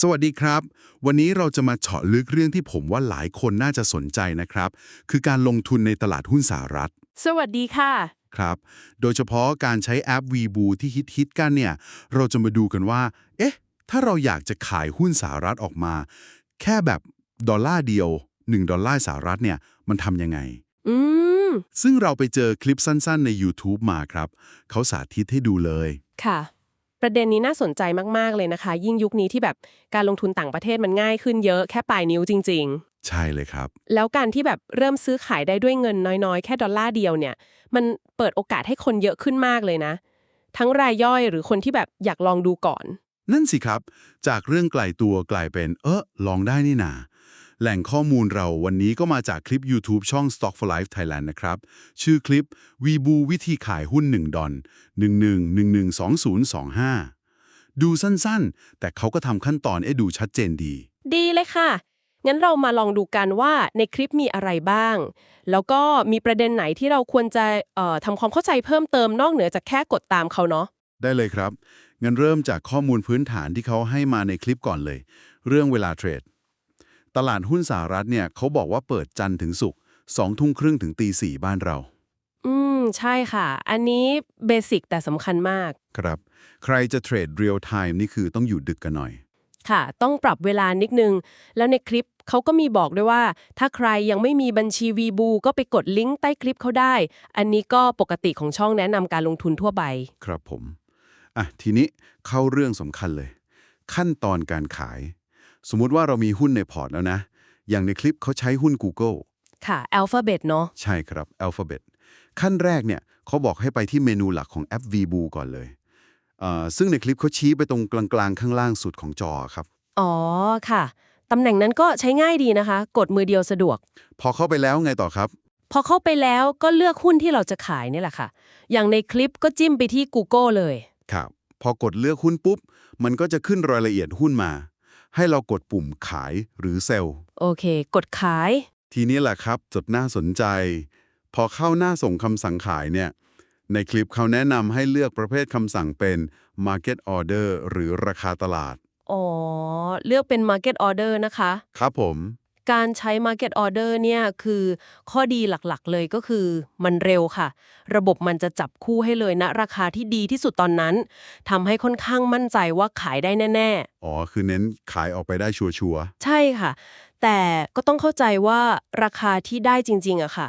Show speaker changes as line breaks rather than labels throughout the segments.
สวัสดีครับ วันนี้เราจะมาเฉาะลึกเรื่องที่ผมว่าหลายคนน่าจะสนใจนะครับ คือการลงทุนในตลาดหุ้นสหรัฐ
สวัสดีค่ะ
ครับ โดยเฉพาะการใช้แอป Webull ที่ฮิตๆกันเนี่ย เราจะมาดูกันว่า เอ๊ะ ถ้าเราอยากจะขายหุ้นสหรัฐออกมา แค่แบบดอลลาร์เดียว 1 ดอลลาร์สหรัฐเนี่ย มันทำยังไง
อืม
ซึ่งเราไปเจอคลิปสั้นๆใน YouTube มาครับ เขาสาธิตให้ดูเลย
ค่ะ ประเด็นนี้น่าสนใจมาก ๆ เลยนะคะ ยิ่งยุคนี้ที่แบบการลงทุนต่างประเทศมันง่ายขึ้นเยอะแค่ปลายนิ้วจริง
ใช่เลยครับ
ๆ แล้วการที่แบบเริ่มซื้อขายได้ด้วยเงินน้อยๆ แค่ดอลลาร์เดียวเนี่ย มันเปิดโอกาสให้คนเยอะขึ้นมากเลยนะ ทั้งรายย่อยหรือคนที่แบบอยากลองดูก่อน
นั่นสิครับ จากเรื่องไกลตัวกลายเป็น เออลองได้นี่นา แหล่งข้อมูลเราวันนี้ก็มาจากคลิป YouTube ช่อง Stock for Life Thailand นะครับ ชื่อคลิปวีบูวิธีขายหุ้น 1 ดอน 11112025 ดูสั้นๆ แต่เขาก็ทำขั้นตอนให้ดูชัดเจนดี
ดีเลยค่ะ งั้นเรามาลองดูกันว่าในคลิปมีอะไรบ้าง แล้วก็มีประเด็นไหนที่เราควรจะเอ่อทำความเข้าใจเพิ่มเติมนอกเหนือจากแค่กดตามเขาเนาะ
ได้เลยครับงั้นเริ่มจากข้อมูลพื้นฐานที่เขาให้มาในคลิปก่อนเลย เรื่องเวลาเทรด ตลาดหุ้นสหรัฐเนี่ยเขาบอกว่าเปิดจันทร์ถึงศุกร์สองทุ่มครึ่งถึงตีสี่บ้านเรา
อืม ใช่ค่ะ อันนี้เบสิกแต่สำคัญมาก
ครับ ใครจะเทรดเรียลไทม์นี่คือต้องอยู่ดึกกันหน่อย
ค่ะ ต้องปรับเวลานิดนึง แล้วในคลิปเขาก็มีบอกด้วยว่า ถ้าใครยังไม่มีบัญชีวีบูก็ไปกดลิงก์ใต้คลิปเขาได้ อันนี้ก็ปกติของช่องแนะนำการลงทุนทั่วไป
ครับผม อะ ทีนี้เข้าเรื่องสำคัญเลย ขั้นตอนการขาย สมมุติว่าเรามีหุ้นในพอร์ตแล้วนะ อย่างในคลิปเขาใช้หุ้น Google
ค่ะ Alphabet เนาะ
ใช่ครับ Alphabet ขั้นแรกเนี่ยเขาบอกให้ไปที่เมนูหลักของแอป VBoo ก่อนเลยเอ่อซึ่งในคลิปเขาชี้ไปตรงกลางๆ ข้างล่างสุดของจอครับ
อ๋อค่ะ ตำแหน่งนั้นก็ใช้ง่ายดีนะคะ กดมือเดียวสะดวก
พอเข้าไปแล้วไงต่อครับ
พอเข้าไปแล้วก็เลือกหุ้นที่เราจะขายนี่แหละค่ะ อย่างในคลิปก็จิ้มไปที่ Google เลย
ครับ พอกดเลือกหุ้นปุ๊บ มันก็จะขึ้นรายละเอียดหุ้นมา ให้เรากดปุ่มขายหรือเซลล์
โอเค กดขาย
ทีนี้แหละครับจดน่าสนใจ พอเข้าหน้าส่งคำสั่งขายเนี่ย ในคลิปเขาแนะนำให้เลือกประเภทคำสั่งเป็น Market Order หรือราคาตลาด
อ๋อ เลือกเป็น Market Order นะคะ
ครับผม
การใช้ Market Order เนี่ยคือข้อดีหลักๆ เลยก็คือมันเร็วค่ะ ระบบมันจะจับคู่ให้เลยณราคาที่ดีที่สุดตอนนั้นทำให้ค่อนข้างมั่นใจว่าขายได้แน่
อ๋อ คือเน้นขายออกไปได้ชัวร์
ๆ ใช่ค่ะ แต่ก็ต้องเข้าใจว่าราคาที่ได้จริงๆอะค่ะ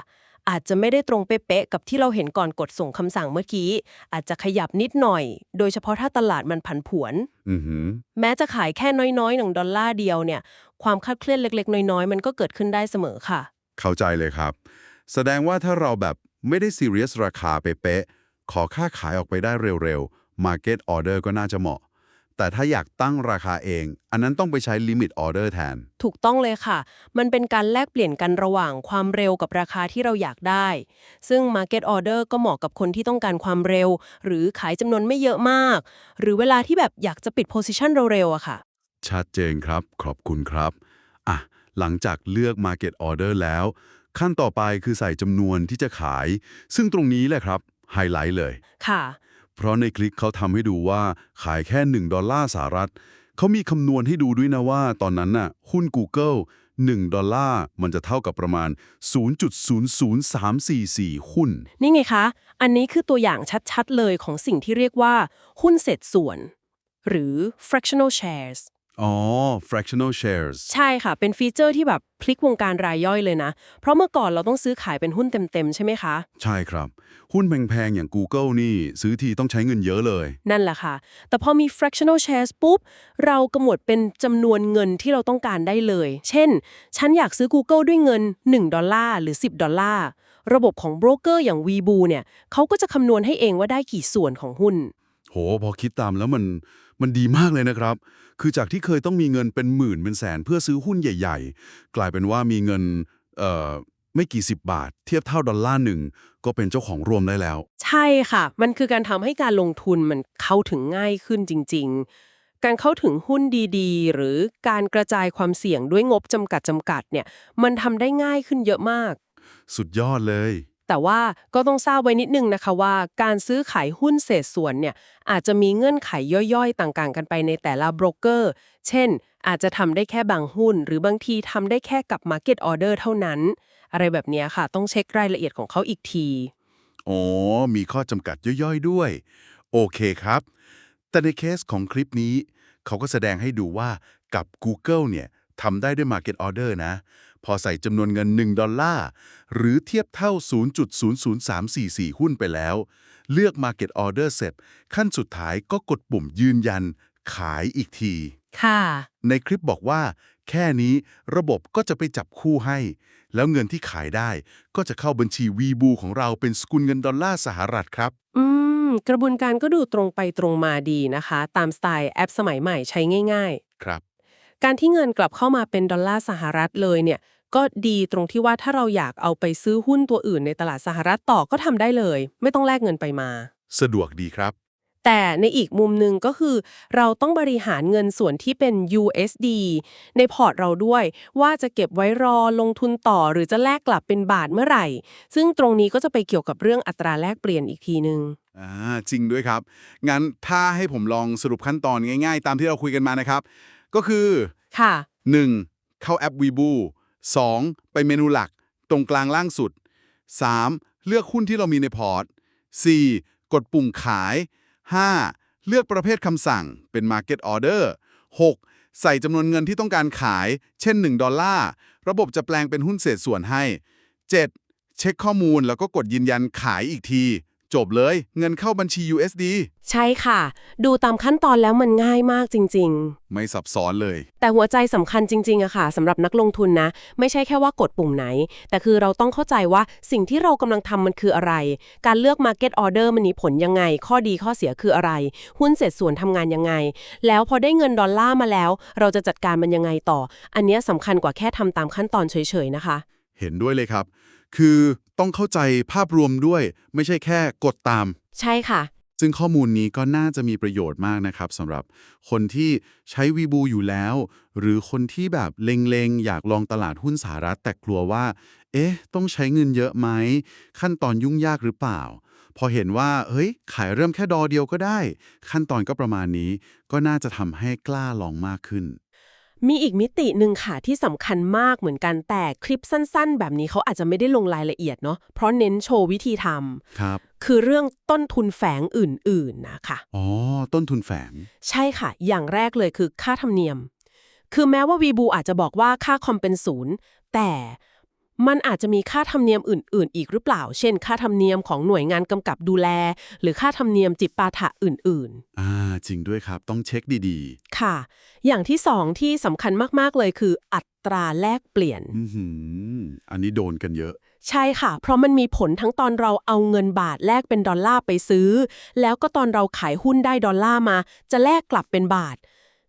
อาจจะไม่ได้ตรงเป๊ะๆกับที่เราเห็นก่อนกดส่งคำสั่งเมื่อกี้ อาจจะขยับนิดหน่อย โดยเฉพาะถ้าตลาดมันผันผวน
ๆอือหือ
แม้จะขายแค่น้อยๆหนึ่งดอลลาร์เดียวเนี่ย ความคลาดเคลื่อนเล็ก ๆ น้อยๆ มันก็เกิดขึ้นได้เสมอค่ะ
เข้าใจเลยครับ แสดงว่าถ้าเราแบบไม่ได้ซีเรียสราคาเป๊ะๆขอค่าขายออกไปได้เร็วๆ Market Order ก็น่าจะเหมาะ แต่ถ้าอยากตั้งราคาเอง อันนั้นต้องไปใช้ Limit Order แทน
ถูกต้องเลยค่ะ มันเป็นการแลกเปลี่ยนกันระหว่างความเร็วกับราคาที่เราอยากได้ ซึ่ง Market Order ก็เหมาะกับคนที่ต้องการความเร็ว หรือขายจำนวนไม่เยอะมาก หรือเวลาที่แบบอยากจะปิด Position เร็วๆอะค่ะ
ชัดเจนครับ ขอบคุณครับ อะ หลังจากเลือก Market Order แล้ว ขั้นต่อไปคือใส่จำนวนที่จะขาย ซึ่งตรงนี้แหละครับไฮไลท์เลย
ค่ะ
เพราะในคลิปเขาทำให้ดูว่าขายแค่ 1 ดอลลาร์สหรัฐ เขามีคำนวณให้ดูด้วยนะว่า ตอนนั้นน่ะหุ้น Google 1 ดอลลาร์มันจะเท่ากับประมาณ 0.00344 หุ้น
นี่ไงคะ อันนี้คือตัวอย่างชัดๆ เลยของสิ่งที่เรียกว่า หุ้นเศษส่วน หรือ fractional shares
อ๋อ fractional shares
ใช่ค่ะ เป็นฟีเจอร์ที่แบบพลิกวงการรายย่อยเลยนะ เพราะเมื่อก่อนเราต้องซื้อขายเป็นหุ้นเต็ม ๆ ใช่ไหมคะ
ใช่ครับ หุ้นแพง ๆ อย่าง Google นี่ ซื้อทีต้องใช้เงินเยอะเลย
นั่นแหละค่ะ แต่พอมี fractional shares ปุ๊บ เรากำหนดเป็นจำนวนเงินที่เราต้องการได้เลย เช่น ฉันอยากซื้อ Google ด้วยเงิน 1 ดอลลาร์หรือ 10 ดอลลาร์ ระบบของโบรกเกอร์อย่าง Webu เนี่ยเขาก็จะคำนวณให้เองว่าได้กี่ส่วนของหุ้น
โห พอคิดตามแล้วมันมันดีมากเลยนะครับ คือจากที่เคยต้องมีเงินเป็นหมื่นเป็นแสนเพื่อซื้อหุ้นใหญ่ ๆ กลายเป็นว่ามีเงินเอ่อไม่กี่สิบบาท เทียบเท่าดอลลาร์หนึ่งก็เป็นเจ้าของรวมได้แล้ว
ใช่ค่ะ มันคือการทำให้การลงทุนมันเข้าถึงง่ายขึ้นจริง ๆ การเข้าถึงหุ้นดีๆ หรือการกระจายความเสี่ยงด้วยงบจำกัดจำกัดเนี่ยมันทำได้ง่ายขึ้นเยอะมาก
สุดยอดเลย
แต่ว่าก็ต้องทราบไว้นิดนึงนะคะว่าการซื้อขายหุ้นเศษส่วนเนี่ยอาจจะมีเงื่อนไขย่อยๆ ต่างๆ กันไปในแต่ละโบรกเกอร์ เช่น อาจจะทำได้แค่บางหุ้น หรือบางทีทำได้แค่กับ Market Order เท่านั้น อะไรแบบนี้ค่ะ ต้องเช็ครายละเอียดของเขาอีกที
อ๋อ มีข้อจำกัดย่อยๆด้วย โอเคครับ แต่ในเคสของคลิปนี้ เขาก็แสดงให้ดูว่ากับ Google เนี่ย ทำได้ด้วย Market Order นะ พอใส่จำนวนเงิน 1 ดอลลาร์ หรือเทียบเท่า 0.00344 หุ้นไปแล้ว เลือก Market Order เสร็จ ขั้นสุดท้ายก็กดปุ่มยืนยัน ขายอีกที
ค่ะ
ในคลิปบอกว่า แค่นี้ระบบก็จะไปจับคู่ให้ แล้วเงินที่ขายได้ก็จะเข้าบัญชีวีบูของเราเป็นสกุลเงินดอลลาร์สหรัฐครับ
อืม กระบวนการก็ดูตรงไปตรงมาดีนะคะ ตามสไตล์แอปสมัยใหม่ใช้ง่าย ๆ
ครับ
การที่เงินกลับเข้ามาเป็นดอลลาร์สหรัฐเลยเนี่ยก็ดีตรงที่ว่าถ้าเราอยากเอาไปซื้อหุ้นตัวอื่นในตลาดสหรัฐต่อก็ทำได้เลย ไม่ต้องแลกเงินไปมา
สะดวกดีครับ
แต่ในอีกมุมหนึ่งก็คือ เราต้องบริหารเงินส่วนที่เป็น USD ในพอร์ตเราด้วย ว่าจะเก็บไว้รอลงทุนต่อหรือจะแลกกลับเป็นบาทเมื่อไหร่ ซึ่งตรงนี้ก็จะไปเกี่ยวกับเรื่องอัตราแลกเปลี่ยนอีกทีนึง
อ่าจริงด้วยครับ งั้นถ้าให้ผมลองสรุปขั้นตอนง่าย ๆ ตามที่เราคุยกันมานะครับ ก็คือ
ค่ะ
1. เข้าแอป Weibo 2. ไปเมนูหลัก ตรงกลางล่างสุด 3. เลือกหุ้นที่เรามีในพอร์ต 4. กดปุ่มขาย 5. เลือกประเภทคำสั่งเป็น Market Order 6. ใส่จำนวนเงินที่ต้องการขาย เช่น 1 ดอลลาร์ ระบบจะแปลงเป็นหุ้นเศษส่วนให้ 7. เช็คข้อมูลแล้วก็กดยืนยันขายอีกที จบเลย เงินเข้าบัญชี USD
ใช่ค่ะ ดูตามขั้นตอนแล้วมันง่ายมากจริงๆ
ไม่ซับซ้อนเลย
แต่หัวใจสำคัญจริงๆอะค่ะสำหรับนักลงทุนนะ ไม่ใช่แค่ว่ากดปุ่มไหน แต่คือเราต้องเข้าใจว่าสิ่งที่เรากำลังทำมันคืออะไร การเลือก Market Order มันมีผลยังไง ข้อดีข้อเสียคืออะไร หุ้นเสร็จส่วนทำงานยังไง แล้วพอได้เงินดอลลาร์มาแล้ว เราจะจัดการมันยังไงต่อ อันเนี้ยสำคัญกว่าแค่ทำตามขั้นตอนเฉยๆนะคะ
เห็นด้วยเลยครับ คือ ต้องเข้าใจภาพรวมด้วย ไม่ใช่แค่กดตาม
ใช่ค่ะ
ซึ่งข้อมูลนี้ก็น่าจะมีประโยชน์มากนะครับสำหรับคนที่ใช้วีบูอยู่แล้ว หรือคนที่แบบเล็งๆ อยากลองตลาดหุ้นสหรัฐ แต่กลัวว่า เอ๊ะ ต้องใช้เงินเยอะไหม ขั้นตอนยุ่งยากหรือเปล่า พอเห็นว่า เฮ้ย ขายเริ่มแค่ดอเดียวก็ได้ ขั้นตอนก็ประมาณนี้ ก็น่าจะทำให้กล้าลองมากขึ้น
มีอีกมิติหนึ่งค่ะที่สำคัญมากเหมือนกันแต่คลิปสั้น ๆ แบบนี้เขาอาจจะไม่ได้ลงรายละเอียดเนาะเพราะเน้นโชว์วิธีทำ
ครับ
คือเรื่องต้นทุนแฝงอื่น ๆนะคะ
อ๋อต้นทุนแฝง
ใช่ค่ะ อย่างแรกเลยคือค่าธรรมเนียม คือแม้ว่าวีบูอาจจะบอกว่าค่าคอมเป็นศูนย์แต่ มันอาจจะมีค่าธรรมเนียมอื่น ๆ อีกหรือเปล่า เช่น ค่าธรรมเนียมของหน่วยงานกำกับดูแล หรือค่าธรรมเนียมจิปาถะอื่น
อ่า จริงด้วยครับ ต้องเช็คดี
ๆ ค่ะ อย่างที่สองที่สำคัญมาก ๆ เลยคือ อัตราแลกเปลี่ยน
ๆอือหืออันนี้โดนกันเยอะ
ใช่ค่ะ เพราะมันมีผลทั้งตอนเราเอาเงินบาทแลกเป็นดอลลาร์ไปซื้อ แล้วก็ตอนเราขายหุ้นได้ดอลลาร์มา จะแลกกลับเป็นบาท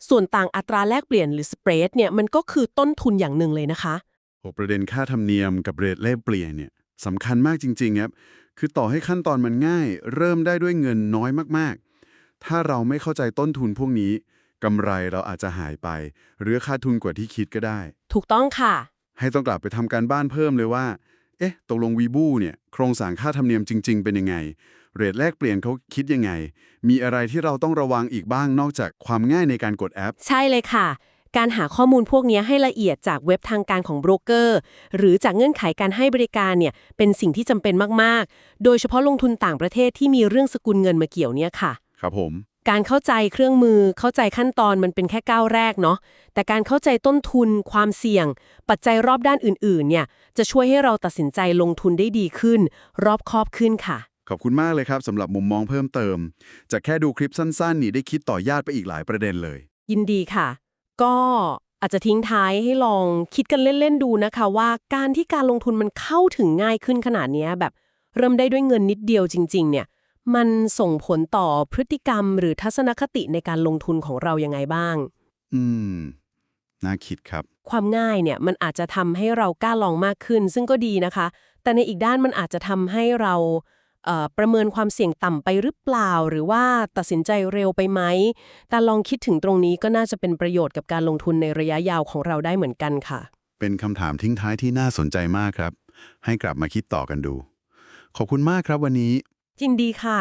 ส่วนต่างอัตราแลกเปลี่ยนหรือสเปรดเนี่ยมันก็คือต้นทุนอย่างหนึ่งเลยนะคะ
โห ประเด็นค่าธรรมเนียมกับเรทแลกเปลี่ยนเนี่ยสำคัญมากจริงๆครับ คือต่อให้ขั้นตอนมันง่าย เริ่มได้ด้วยเงินน้อยมากๆ ถ้าเราไม่เข้าใจต้นทุนพวกนี้กำไรเราอาจจะหายไป หรือค่าทุนกว่าที่คิดก็ได้
ถูกต้องค่ะ
ให้ต้องกลับไปทำการบ้านเพิ่มเลยว่า เอ๊ะ ตกลงวีบูเนี่ย โครงสร้างค่าธรรมเนียมจริง ๆ เป็นยังไง เรทแลกเปลี่ยนเขาคิดยังไง มีอะไรที่เราต้องระวังอีกบ้างนอกจากความง่ายในการกดแอป
ใช่เลยค่ะ การหาข้อมูลพวกนี้ให้ละเอียดจากเว็บทางการของโบรกเกอร์ หรือจากเงื่อนไขการให้บริการเนี่ยเป็นสิ่งที่จำเป็นมาก ๆ โดยเฉพาะลงทุนต่างประเทศที่มีเรื่องสกุลเงินมาเกี่ยวเนี่ยค่ะ
ครับผม
การเข้าใจเครื่องมือเข้าใจขั้นตอนมันเป็นแค่ก้าวแรกเนาะแต่การเข้าใจต้นทุน ความเสี่ยง ปัจจัยรอบด้านอื่น ๆ เนี่ยจะช่วยให้เราตัดสินใจลงทุนได้ดีขึ้น รอบคอบขึ้นค่ะ
ขอบคุณมากเลยครับสำหรับมุมมองเพิ่มเติม จากแค่ดูคลิปสั้นๆ นี่ได้คิดต่อยอดไปอีกหลายประเด็นเลย
ยินดีค่ะ ก็อาจจะทิ้งท้ายให้ลองคิดกันเล่น ๆ ดูนะคะ ว่าการที่การลงทุนมันเข้าถึงง่ายขึ้นขนาดเนี้ยแบบเริ่มได้ด้วยเงินนิดเดียวจริง ๆ เนี่ย มันส่งผลต่อพฤติกรรมหรือทัศนคติในการลงทุนของเรายังไงบ้าง
อืม น่าคิดครับ
ความง่ายเนี่ยมันอาจจะทำให้เรากล้าลองมากขึ้น ซึ่งก็ดีนะคะ แต่ในอีกด้านมันอาจจะทำให้เราเอ่อ ประเมินความเสี่ยงต่ำไปหรือเปล่า หรือว่าตัดสินใจเร็วไปไหม แต่ลองคิดถึงตรงนี้ก็น่าจะเป็นประโยชน์กับการลงทุนในระยะยาวของเราได้เหมือนกันค่ะ
เป็นคำถามทิ้งท้ายที่น่าสนใจมากครับ ให้กลับมาคิดต่อกันดู ขอบคุณมากครับวันนี้
จินดีค่ะ